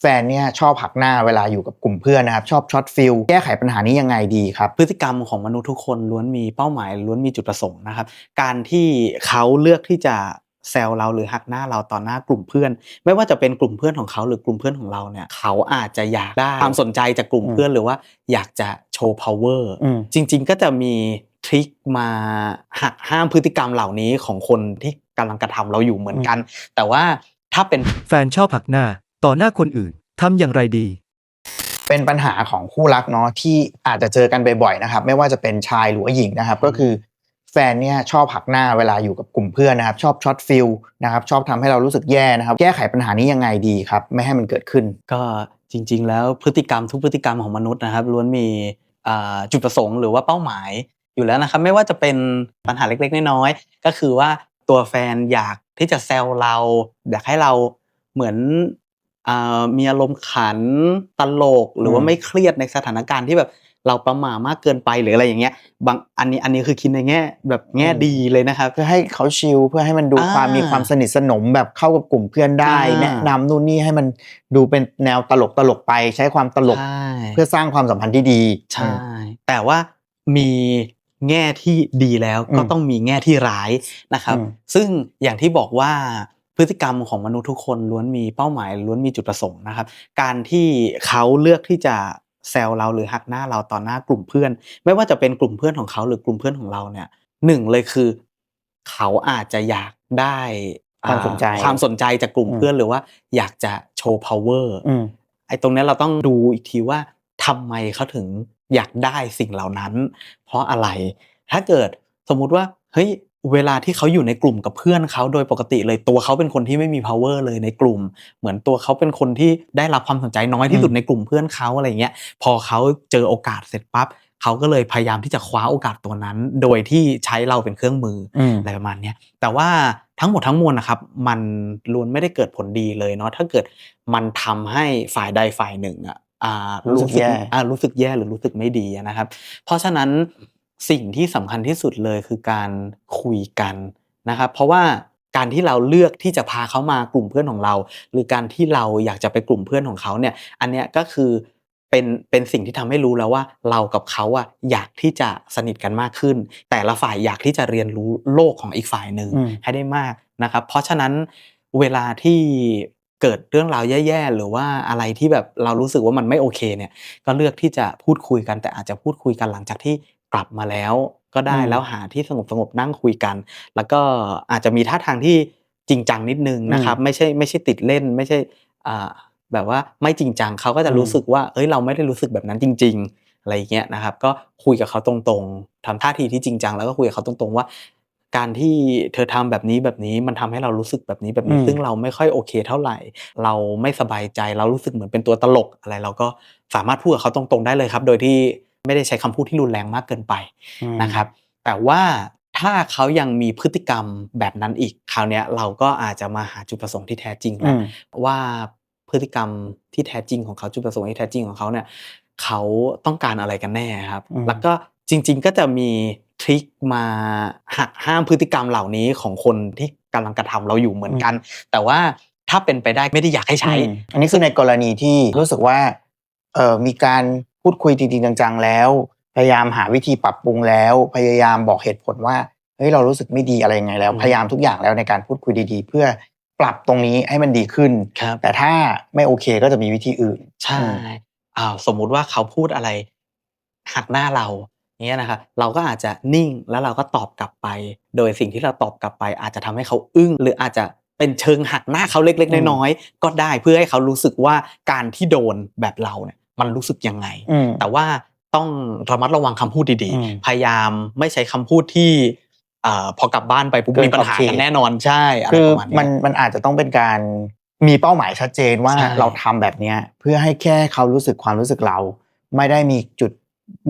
แฟนเนี่ยชอบหักหน้าเวลาอยู่กับกลุ่มเพื่อนนะครับ ชอบช็อตฟิลแก้ไขปัญหานี้ยังไงดีครับ พฤติกรรมของมนุษย์ทุกคนล้วนมีเป้าหมายล้วนมีจุดประสงค์นะครับ การที่เขาเลือกที่จะแซวเราหรือหักหน้าเราต่อหน้ากลุ่มเพื่อน ไม่ว่าจะเป็นกลุ่มเพื่อนของเขาหรือกลุ่มเพื่อนของเราเนี่ยเขาอาจจะอยากได้ความสนใจจากกลุ่มเพื่อนหรือว่าอยากจะโชว์ power อืมจริง ๆ ก็จะมีทริคมาหักห้ามพฤติกรรมเหล่านี้ของคนที่กำลังกระทำเราอยู่เหมือนกัน แต่ว่าถ้าเป็นแฟนชอบหักหน้า ต่อหน้าคนอื่นทำอย่างไรดี เป็นปัญหาของคู่รักเนาะที่อาจจะเจอกันบ่อยๆนะครับ ไม่ว่าจะเป็นชายหรือว่าหญิงนะครับ ก็คือแฟนเนี่ยชอบหักหน้าเวลาอยู่กับกลุ่มเพื่อนนะครับ ชอบช็อตฟิลนะครับ ชอบทำให้เรารู้สึกแย่นะครับ แก้ไขปัญหานี้ยังไงดีครับ ไม่ให้มันเกิดขึ้น ก็จริง ๆ แล้วพฤติกรรมทุกพฤติกรรมของมนุษย์นะครับล้วนมีอ่าจุดประสงค์หรือว่าเป้าหมายอยู่แล้วนะครับ ไม่ว่าจะเป็นปัญหาเล็กๆ น้อยๆก็คือว่าตัวแฟนอยากที่จะแซวเรา อยากให้เราเหมือนอ่า มีอารมณ์ขันตลกหรือว่าอืมไม่เครียดในสถานการณ์ที่แบบเราประหม่ามากเกินไปหรืออะไรอย่างเงี้ยบางอันนี้อันนี้คือคิดในแง่แบบแง่ดีเลยนะครับเพื่อให้เขาชิลเพื่อให้มันดูอ่าความมีความสนิทสนมแบบเข้ากับกลุ่มเพื่อนได้อ่าแนะนำนู่นนี่ให้มันดูเป็นแนวตลกตลกๆไปใช้ความตลกใช่เพื่อสร้างความสัมพันธ์ที่ดีใช่แต่ว่ามีแง่ที่ดีแล้วก็อืมต้องมีแง่ที่ร้ายนะครับอืมซึ่งอย่างที่บอกว่า พฤติกรรมของมนุษย์ทุกคนล้วนมีเป้าหมายล้วนมีจุดประสงค์นะครับ การที่เขาเลือกที่จะแซวเราหรือหักหน้าเราต่อหน้ากลุ่มเพื่อน ไม่ว่าจะเป็นกลุ่มเพื่อนของเขาหรือกลุ่มเพื่อนของเราเนี่ยหนึ่งเลยคือ เขาอาจจะอยากได้อ่ความสนใจความสนใจจากกลุ่มอืมเพื่อนหรือว่าอยากจะโชว์ power อืมไอ้ตรงเนี้ยเราต้องดูอีกทีว่าทำไมเขาถึงอยากได้สิ่งเหล่านั้น เพราะอะไรถ้าเกิดสมมุติว่าเฮ้ย เวลาที่เขาอยู่ในกลุ่มกับเพื่อนเขาโดยปกติเลยตัวเขาเป็นคนที่ไม่มี power เลยในกลุ่ม เหมือนตัวเขาเป็นคนที่ได้รับความสนใจน้อยที่สุดอืมในกลุ่มเพื่อนเขาอะไรเงี้ยพอเขาเจอโอกาสเสร็จปั๊บเขาก็เลยพยายามที่จะคว้าโอกาสตัวนั้น โดยที่ใช้เราเป็นเครื่องมือออืมอะไรประมาณเนี้ยแต่ว่าทั้งหมดทั้งมวลนะครับมันล้วนไม่ได้เกิดผลดีเลยเนาะถ้าเกิดมันทำให้ฝ่ายใดฝ่ายหนึ่งอะอ่ารู้สึกแย่อ่ารู้สึกแย่หรือรู้สึกไม่ดีอะนะครับ เพราะฉะนั้นสิ่งที่สำคัญที่สุดเลยคือการ คุยกันนะครับเพราะว่าการที่เราเลือกที่จะพาเขามากลุ่มเพื่อนของเรา หรือการที่เราอยากจะไปกลุ่มเพื่อนของเขาเนี่ยอันเนี้ยก็คือเป็นเป็นสิ่งที่ทำให้รู้แล้วว่าเรากับเขาอะอยากที่จะสนิทกันมากขึ้น แต่ละฝ่ายอยากที่จะเรียนรู้โลกของอีกฝ่ายหนึ่งอืมให้ได้มากนะครับ เพราะฉะนั้นเวลาที่เกิดเรื่องราวแย่ๆ หรือว่าอะไรที่แบบเรารู้สึกว่ามันไม่โอเคเนี่ย ก็เลือกที่จะพูดคุยกันแต่อาจจะพูดคุยกันหลังจากที่ กลับมาแล้วก็ได้อืมแล้วหาที่สงบสงบๆนั่งคุยกัน แล้วก็อาจจะมีท่าทางที่จริงจังนิดนึงนะครับ ไม่ใช่ไม่ใช่ติดเล่น ไม่ใช่อ่าแบบว่าไม่จริงจังเขาก็จะอืมรู้สึกว่า เอ้ยเราไม่ได้รู้สึกแบบนั้นจริง ๆ อะไรอย่างเงี้ยนะครับ ก็คุยกับเขาตรงๆทำท่าทีที่จริงจังแล้วก็คุยกับเขาตรงๆว่า การที่เธอทำแบบนี้แบบนี้มันทำให้เรารู้สึกแบบนี้แบบนี้อืมซึ่งเราไม่ค่อยโอเคเท่าไหร่ เราไม่สบายใจเรารู้สึกเหมือนเป็นตัวตลกอะไร เราก็สามารถพูดกับเขาตรงๆได้เลยครับ โดยที่ ไม่ได้ใช้คำพูดที่รุนแรงมากเกินไปอืมนะครับ แต่ว่าถ้าเขายังมีพฤติกรรมแบบนั้นอีกคราวเนี้ยเราก็อาจจะมาหาจุดประสงค์ที่แท้จริงอืแล้วมว่าพฤติกรรมที่แท้จริงของเขาจุดประสงค์ที่แท้จริงของเขาเนี่ยเขาต้องการอะไรกันแน่ครับอืมแล้วก็จริง ๆ ก็จะมีทริคมาหักห้ามพฤติกรรมเหล่านี้ของคนที่กำลังกระทำเราอยู่เหมือนกัน แต่ว่าถ้าเป็นไปได้ไม่ได้อยากให้ใช้อืมอันนี้คือในกรณีที่รู้สึกว่าเออมีการ พูดคุยจริงๆจังๆแล้ว พยายามหาวิธีปรับปรุงแล้ว พยายามบอกเหตุผลว่าเฮ้ยเรารู้สึกไม่ดีอะไรยังไงแล้วอืมพยายามทุกอย่างแล้วในการพูดคุยดีๆ เพื่อปรับตรงนี้ให้มันดีขึ้นครับแต่ถ้าไม่โอเคก็จะมีวิธีอื่น ใช่อืมอ้าวสมมุติว่าเขาพูดอะไรหักหน้าเราเงี้ยนะครับเราก็อาจจะนิ่งแล้วเราก็ตอบกลับไป โดยสิ่งที่เราตอบกลับไป อาจจะทำให้เขาอึ้ง หรืออาจจะเป็นเชิงหักหน้าเขาเล็กอืมๆน้อยๆก็ได้เพื่อให้เขารู้สึกว่าการที่โดนแบบเราเนี่ย มันรู้สึกยังไงอืมแต่ว่าต้องระมัดระวังคำพูดดีอืมๆพยายามไม่ใช้คำพูดที่เอ่อพอกลับบ้านไปปุ๊บเกินมีปัญหาขอบเขกันตแน่นอนใช่อะไรคือประมาณมันเนี้ยมันอาจจะต้องเป็นการมีเป้าหมายชัดเจนว่าใช่เราทำแบบเนี้ยเพื่อให้แค่เขารู้สึกความรู้สึกเรา ไม่ได้มีจุด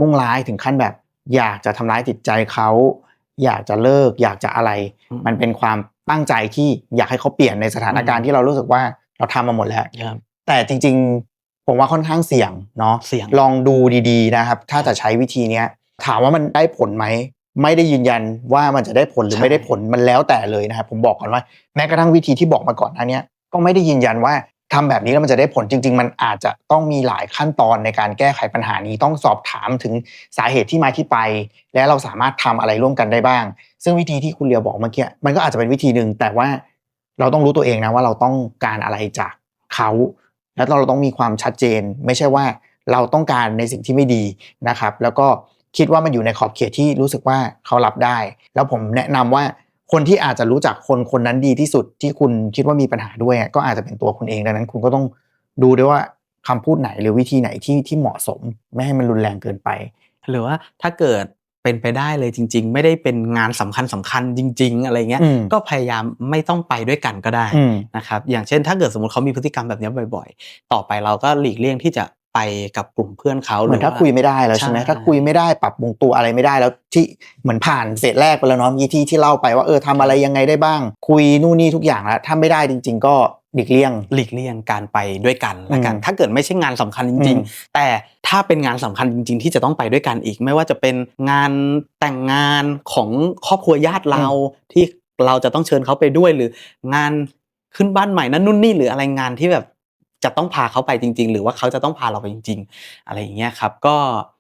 มุ่งร้ายถึงขั้นแบบ อยากจะทำร้ายจิตใจเขาอยากจะเลิก อยากจะอะไร มันเป็นความตั้งใจที่อยากให้เขาเปลี่ยนในสถานการณ์ที่เรารู้สึกว่าเราทำมาหมดแล้วครับแต่จริง ๆ ผมว่าค่อนข้างเสี่ยงเนาะเสี่ยง ลองดูดีๆนะครับ ถ้าจะใช้วิธีเนี้ยถามว่ามันได้ผลไหมไม่ได้ยืนยันว่ามันจะได้ผลหรือใช่ไม่ได้ผลมันแล้วแต่เลยนะครับผมบอกก่อนว่าแม้กระทั่งวิธีที่บอกมาก่อนหน้าเนี้ยก็ไม่ได้ยืนยันว่าทำแบบนี้แล้วมันจะได้ผลจริง ๆ มันอาจจะต้องมีหลายขั้นตอนในการแก้ไขปัญหานี้ต้องสอบถามถึงสาเหตุที่มาที่ไป และเราสามารถทำอะไรร่วมกันได้บ้าง ซึ่งวิธีที่คุณเลียวบอกเมื่อกี้มันก็อาจจะเป็นวิธีหนึ่งแต่ว่าเราต้องรู้ตัวเองนะว่าเราต้องการอะไรจากเขา แล้วเราต้องมีความชัดเจน ไม่ใช่ว่าเราต้องการในสิ่งที่ไม่ดีนะครับ แล้วก็คิดว่ามันอยู่ในขอบเขตที่รู้สึกว่าเขารับได้ แล้วผมแนะนำว่าคนที่อาจจะรู้จักคนคนนั้นดีที่สุดที่คุณคิดว่ามีปัญหาด้วย ก็อาจจะเป็นตัวคุณเองดังนั้น คุณก็ต้องดูด้วยว่าคำพูดไหนหรือวิธีไหนที่ที่เหมาะสม ไม่ให้มันรุนแรงเกินไป หรือว่าถ้าเกิด เป็นไปได้เลยจริง ๆ ไม่ได้เป็นงานสำคัญสำคัญจริง ๆ อะไรเงี้ยอืมก็พยายามไม่ต้องไปด้วยกันก็ได้อืมนะครับอย่างเช่น ถ้าเกิดสมมติเขามีพฤติกรรมแบบนี้บ่อย ๆ ต่อไปเราก็หลีกเลี่ยงที่จะไปกับกลุ่มเพื่อนเขาเหมือนถ้ารืว่คุยไม่ได้แล้วใช่ไหมใช่ถ้าคุยไม่ได้ปรับปรุงตัวอะไรไม่ได้แล้วที่เหมือนผ่านเฟสแรกไปแล้วเนาะยี่ที่ที่เล่าไปว่าเออทำอะไรยังไงได้บ้าง คุยนู่นนี่ทุกอย่างแล้วถ้าไม่ได้จริง ๆ ก็ หลีกเลี่ยงหลีกเลี่ยงการไปด้วยกันละกันอืมถ้าเกิดไม่ใช่งานสำคัญจอืริงมๆแต่ถ้าเป็นงานสำคัญจริง ๆ ที่จะต้องไปด้วยกันอีก ไม่ว่าจะเป็นงานแต่งงานของครอบครัวญาติเราที่เราจะต้องเชิญเขาไปด้วยหรืองานขึ้นบ้านใหม่นั่นนู่นนี่หรืออะไรงานที่แบบจะต้องพาเขาไปจริง ๆ หรือว่าเขาจะต้องพาเราไปจริง ๆ อะไรอย่างเงี้ยครับ ก็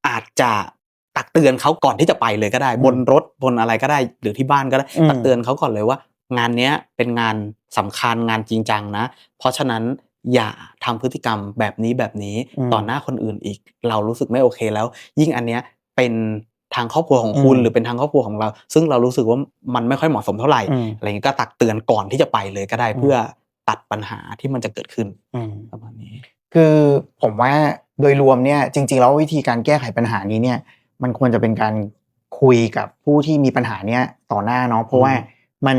อาจจะตักเตือนเขาก่อนที่จะไปเลยก็ได้ บนรถบนอะไรก็ได้ หรือที่บ้านก็ได้อืมตักเตือนเขาก่อนเลยว่า งานเนี้ยเป็นงานสำคัญงานจริงจังนะ เพราะฉะนั้นอย่าทำพฤติกรรมแบบนี้แบบนี้อืมต่อหน้าคนอื่นอีก เรารู้สึกไม่โอเคแล้ว ยิ่งอันเนี้ยเป็นทางครอบครัวของคุณอืมหรือเป็นทางครอบครัวของเรา ซึ่งเรารู้สึกว่ามันไม่ค่อยเหมาะสมเท่าไหร่อืมอะไรเงี้ยก็ตักเตือนก่อนที่จะไปเลยก็ได้อืมเพื่อตัดปัญหาที่มันจะเกิดขึ้นอืมประมาณนี้ คือผมว่าโดยรวมเนี่ยจริง ๆ แล้ววิธีการแก้ไขปัญหานี้เนี่ย มันควรจะเป็นการคุยกับผู้ที่มีปัญหาเนี้ยต่อหน้าเนาะเพราะว่ามัน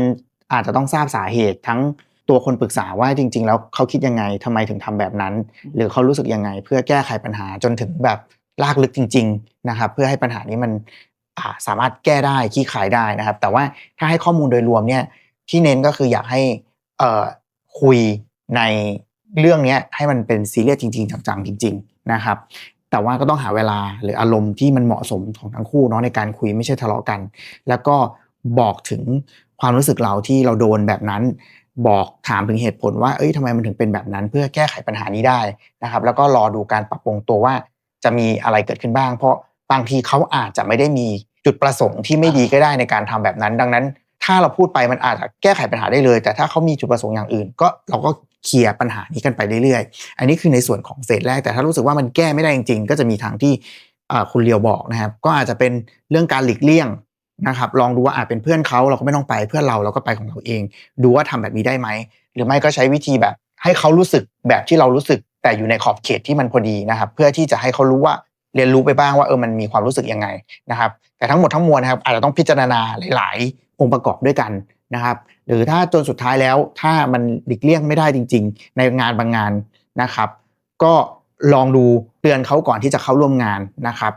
อาจจะต้องทราบสาเหตุทั้งตัวคนปรึกษาว่าจริง ๆ แล้วเขาคิดยังไงทำไมถึงทำแบบนั้น หรือเขารู้สึกยังไง เพื่อแก้ไขปัญหาจนถึงแบบลากลึกจริง ๆ นะครับ เพื่อให้ปัญหานี้มันอ่าสามารถแก้ได้ขี้ขายได้นะครับ แต่ว่าถ้าให้ข้อมูลโดยรวมเนี่ยที่เน้นก็คืออยากให้เอ่อคุยในเรื่องเนี้ยให้มันเป็นซีเรียสจริง ๆ จังๆจริง ๆ นะครับ แต่ว่าก็ต้องหาเวลาหรืออารมณ์ที่มันเหมาะสมของทั้งคู่เนาะในการคุยไม่ใช่ทะเลาะกัน แล้วก็ บอกถึงความรู้สึกเราที่เราโดนแบบนั้น บอกถามถึงเหตุผลว่าเอ้ยทำไมมันถึงเป็นแบบนั้น เพื่อแก้ไขปัญหานี้ได้นะครับ แล้วก็รอดูการปรับปรุงตัวว่า จะมีอะไรเกิดขึ้นบ้าง เพราะบางทีเขาอาจจะไม่ได้มีจุดประสงค์ที่ไม่ดีก็ได้ในการทำแบบนั้น ดังนั้น ถ้าเราพูดไปมันอาจจะแก้ไขปัญหาได้เลย แต่ถ้าเขามีจุดประสงค์อย่างอื่น ก็เราก็เคลียร์ปัญหานี้กันไปเรื่อยๆ อันนี้คือในส่วนของเฟสแรก แต่ถ้ารู้สึกว่ามันแก้ไม่ได้จริงๆ ก็จะมีทางที่คุณเลียวบอกนะครับ ก็อาจจะเป็นเรื่องการหลีกเลี่ยง นะครับลองดูว่าอาจเป็นเพื่อนเขาเราก็ไม่ต้องไปเพื่อนเราเราก็ไปของเราเอง ดูว่าทำแบบนี้ได้ไหมหรือไม่ก็ใช้วิธีแบบ ให้เขารู้สึกแบบที่เรารู้สึก แต่อยู่ในขอบเขตที่มันพอดีนะครับ เพื่อที่จะให้เขารู้ว่าเรียนรู้ไปบ้างว่าเออมันมีความรู้สึกยังไงนะครับ แต่ทั้งหมดทั้งมวลนะครับอาจจะต้องพิจารณาหลาย ๆ องค์ประกอบด้วยกันนะครับ หรือถ้าจนสุดท้ายแล้วถ้ามันหลีกเลี่ยงไม่ได้จริง ๆ ในงานบางงานนะครับ ก็ลองดูเตือนเขาก่อนที่จะเข้าร่วมงานนะครับ